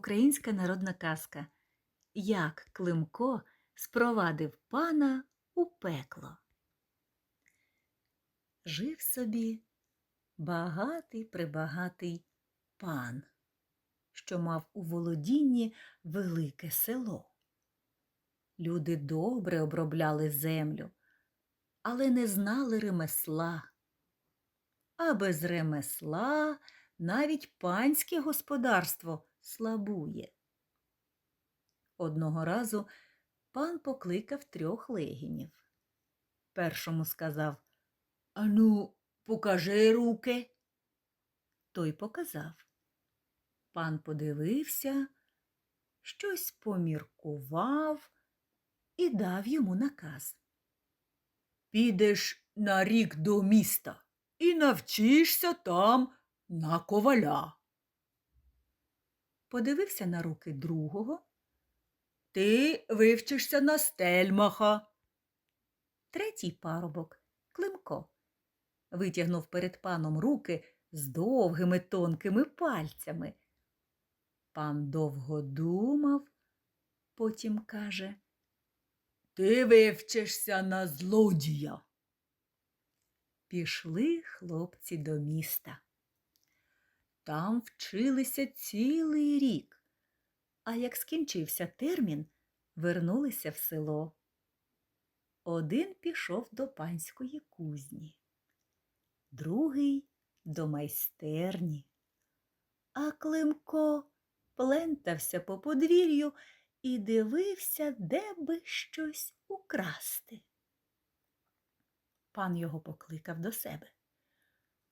Українська народна казка Як Климко спровадив пана у пекло. Жив собі багатий прибагатий пан, що мав у володінні велике село. Люди добре обробляли землю, але не знали ремесла. А без ремесла навіть панське господарство слабує. Одного разу пан покликав трьох легінів. Першому сказав Ану, покажи руки. Той показав. Пан подивився, щось поміркував і дав йому наказ. Підеш на рік до міста і навчишся там на коваля. Подивився на руки другого. Ти вивчишся на стельмаха. Третій парубок Климко витягнув перед паном руки з довгими тонкими пальцями. Пан довго думав, потім каже Ти вивчишся на злодія. Пішли хлопці до міста. Там вчилися цілий рік, а як скінчився термін, вернулися в село. Один пішов до панської кузні, другий до майстерні, а Климко плентався по подвір'ю і дивився, де би щось украсти. Пан його покликав до себе.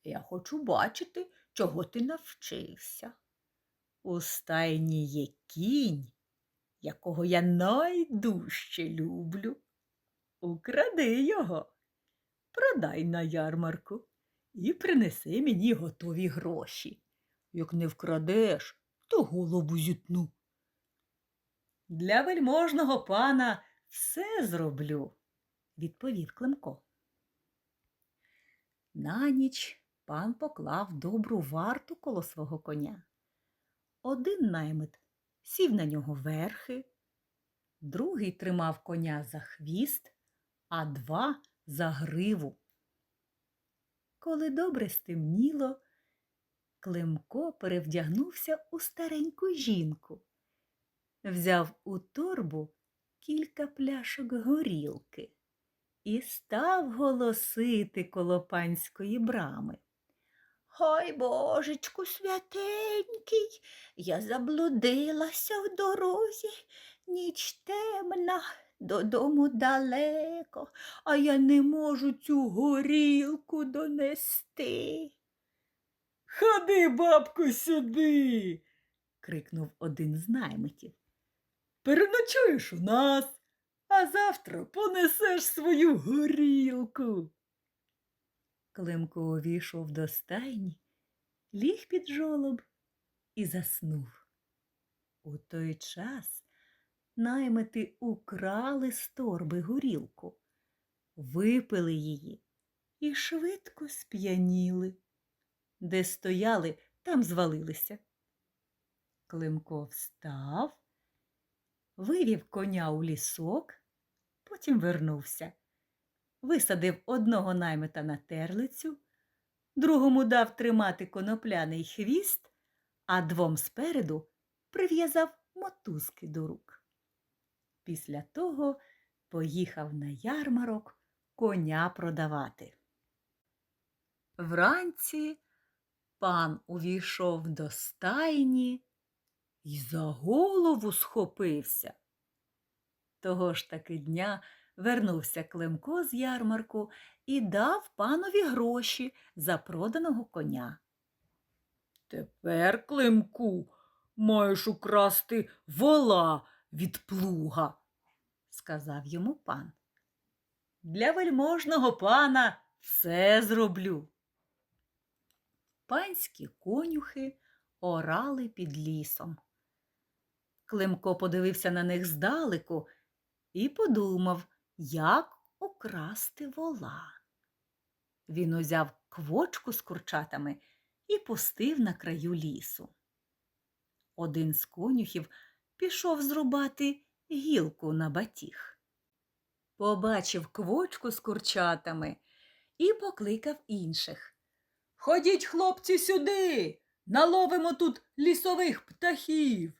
Я хочу бачити, чого ти навчився. У стайні є кінь, якого я найдужче люблю. Укради його, продай на ярмарку і принеси мені готові гроші. Як не вкрадеш, то голову зітну. Для вельможного пана все зроблю, відповів Климко. На ніч пан поклав добру варту коло свого коня. Один наймит сів на нього верхи, другий тримав коня за хвіст, а два за гриву. Коли добре стемніло, Климко перевдягнувся у стареньку жінку, взяв у торбу кілька пляшок горілки і став голосити коло панської брами. Ой, божечку святенький, я заблудилася в дорозі, ніч темна, додому далеко, а я не можу цю горілку донести. Ходи, бабку, сюди. крикнув один з наймитів. Переночуєш у нас, а завтра понесеш свою горілку. Климко увійшов до стайні, ліг під жолоб і заснув. У той час наймити украли з торби горілку, випили її і швидко сп'яніли. Де стояли, там звалилися. Климко встав, вивів коня у лісок, потім вернувся висадив одного наймита на терлицю, другому дав тримати конопляний хвіст, а двом спереду прив'язав мотузки до рук. Після того поїхав на ярмарок коня продавати. Вранці пан увійшов до стайні і за голову схопився. Того ж таки дня вернувся Климко з ярмарку і дав панові гроші за проданого коня. Тепер, Климку, маєш украсти вола від плуга, сказав йому пан. Для вельможного пана все зроблю. Панські конюхи орали під лісом. Климко подивився на них здалеку і подумав, як украсти вола. Він узяв квочку з курчатами і пустив на краю лісу. Один з конюхів пішов зрубати гілку на батіг. Побачив квочку з курчатами і покликав інших. Ходіть, хлопці, сюди. Наловимо тут лісових птахів.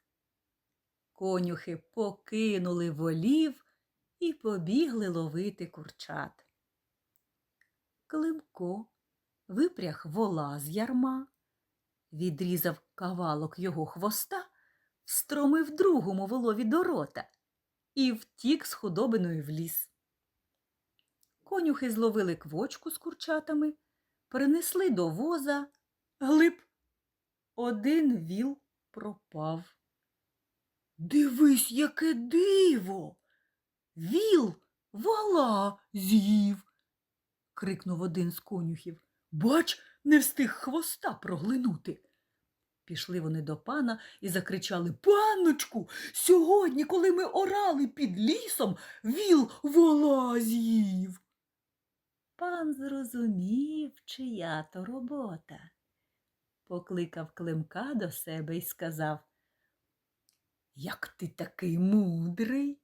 Конюхи покинули волів і побігли ловити курчат. Климко випряг вола з ярма, відрізав кавалок його хвоста, встромив другому волові до рота і втік з худобиною в ліс. Конюхи зловили квочку з курчатами, принесли до воза, глиб. Один віл пропав. Дивись, яке диво. Віл вала з'їв. крикнув один з конюхів. Бач, не встиг хвоста проглинути. Пішли вони до пана і закричали Панночку, сьогодні, коли ми орали під лісом, віл вола з'їв. Пан зрозумів, чия то робота. Покликав Климка до себе і сказав Як ти такий мудрий,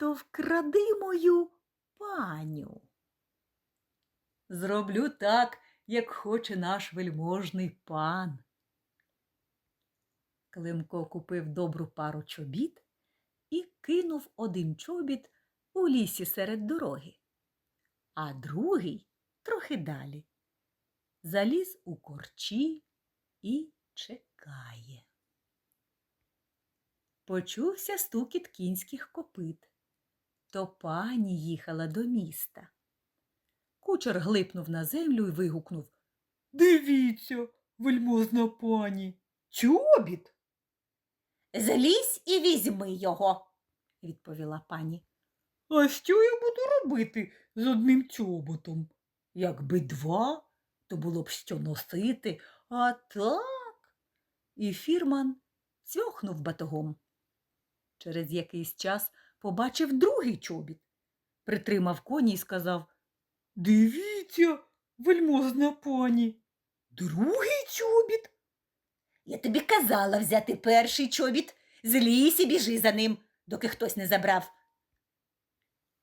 то вкради мою паню. Зроблю так, як хоче наш вельможний пан. Климко купив добру пару чобіт і кинув один чобіт у лісі серед дороги а другий трохи далі. Заліз у корчі і чекає. Почувся стукіт кінських копит. То пані їхала до міста. Кучер глипнув на землю і вигукнув Дивіться, вельмозна пані, чобіт. Злізь і візьми його, відповіла пані. А що я буду робити з одним чоботом? Якби два, то було б що носити, а так. І фірман цьохнув батогом. Через якийсь час побачив другий чобіт, притримав коні і сказав Дивіться, вельмозна пані, другий чобіт. Я тобі казала взяти перший чобіт, злізь біжи за ним, доки хтось не забрав.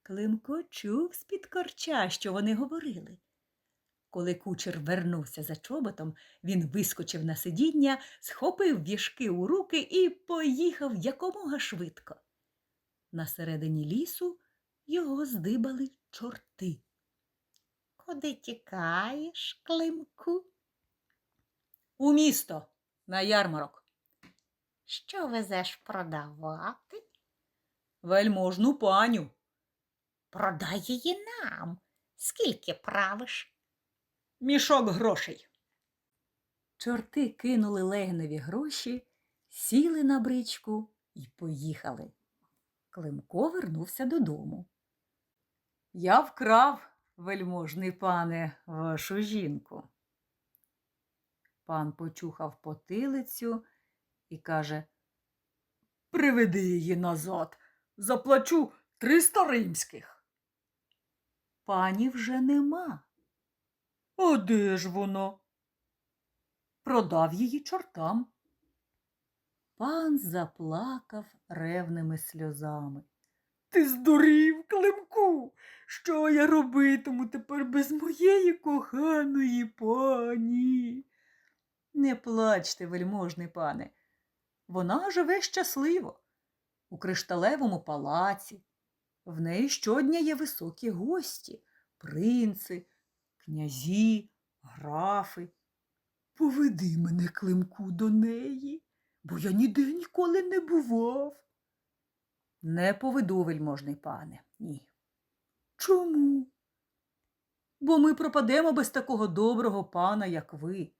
Климко чув з-під корча, що вони говорили. Коли кучер вернувся за чоботом, він вискочив на сидіння, схопив віжки у руки і поїхав якомога швидко. На середині лісу його здибали чорти. Куди тікаєш, Климку? У місто, на ярмарок. Що везеш продавати? Вельможну паню. Продай її нам. Скільки правиш? Мішок грошей. Чорти кинули легневі гроші, сіли на бричку і поїхали. Климко вернувся додому. Я вкрав, вельможний пане, вашу жінку. Пан почухав потилицю і каже Приведи її назад. Заплачу триста римських. Пані вже нема. А де ж вона? Продав її чортам. Пан заплакав ревними сльозами. Ти здурів, Климку. Що я робитиму тепер без моєї коханої пані? Не плачте, вельможний пане. Вона живе щасливо у кришталевому палаці. В неї щодня є високі гості, принци, князі, графи. Поведи мене, Климку, до неї, бо я ніде ніколи не бував. Не поведу, вельможний пане, ні. Чому? Бо ми пропадемо без такого доброго пана, як ви.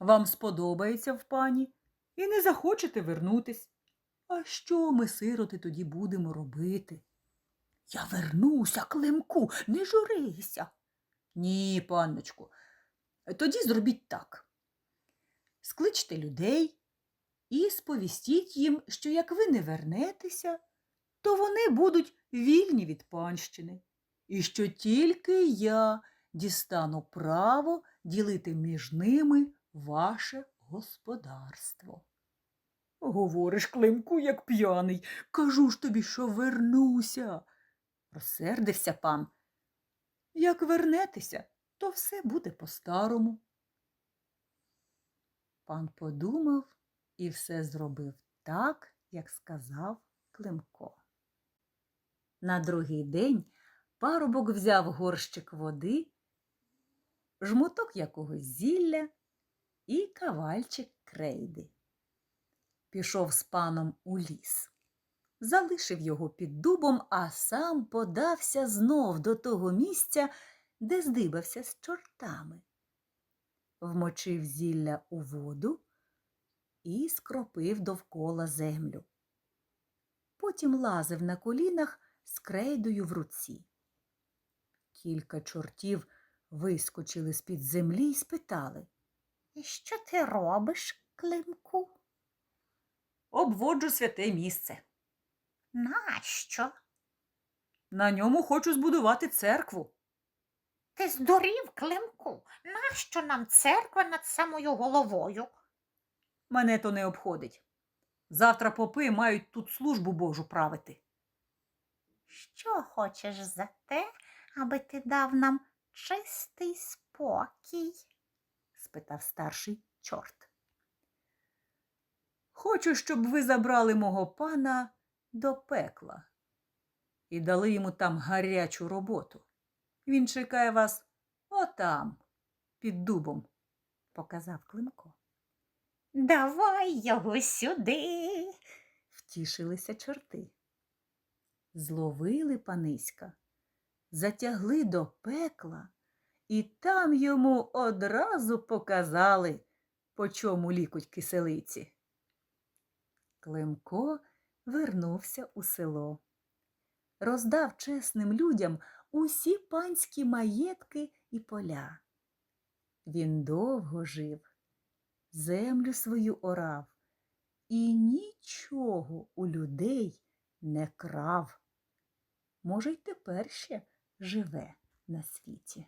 Вам сподобається в пані і не захочете вернутись. А що ми, сироти, тоді будемо робити? Я вернуся, Климку, не журися. Ні, панночку, тоді зробіть так. Скличте людей і сповістіть їм, що як ви не вернетеся, то вони будуть вільні від панщини, і що тільки я дістану право ділити між ними ваше господарство. Говориш, Климку, як п'яний. Кажу ж тобі, що вернуся. Розсердився пан. Як вернетеся, то все буде по-старому. Пан подумав і все зробив так, як сказав Климко. На другий день парубок взяв горщик води, жмуток якогось зілля і кавальчик крейди. Пішов з паном у ліс залишив його під дубом, а сам подався знов до того місця, де здибався з чортами. Вмочив зілля у воду і скропив довкола землю. Потім лазив на колінах з крейдою в руці. Кілька чортів вискочили з-під землі і спитали що ти робиш, Климку? Обводжу святе місце. Нащо? На ньому хочу збудувати церкву. Ти здурів, Климку? Нащо нам церква над самою головою? Мене то не обходить. Завтра попи мають тут службу Божу правити. Що хочеш за те, аби ти дав нам чистий спокій? спитав старший чорт. Хочу, щоб ви забрали мого пана до пекла і дали йому там гарячу роботу. Він чекає вас отам, під дубом, показав Климко. Давай його сюди. Втішилися чорти. Зловили паниська, затягли до пекла, і там йому одразу показали, по чому лікуть киселиці. Климко вернувся у село, роздав чесним людям усі панські маєтки і поля. Він довго жив, землю свою орав і нічого у людей не крав. Може, й тепер ще живе на світі.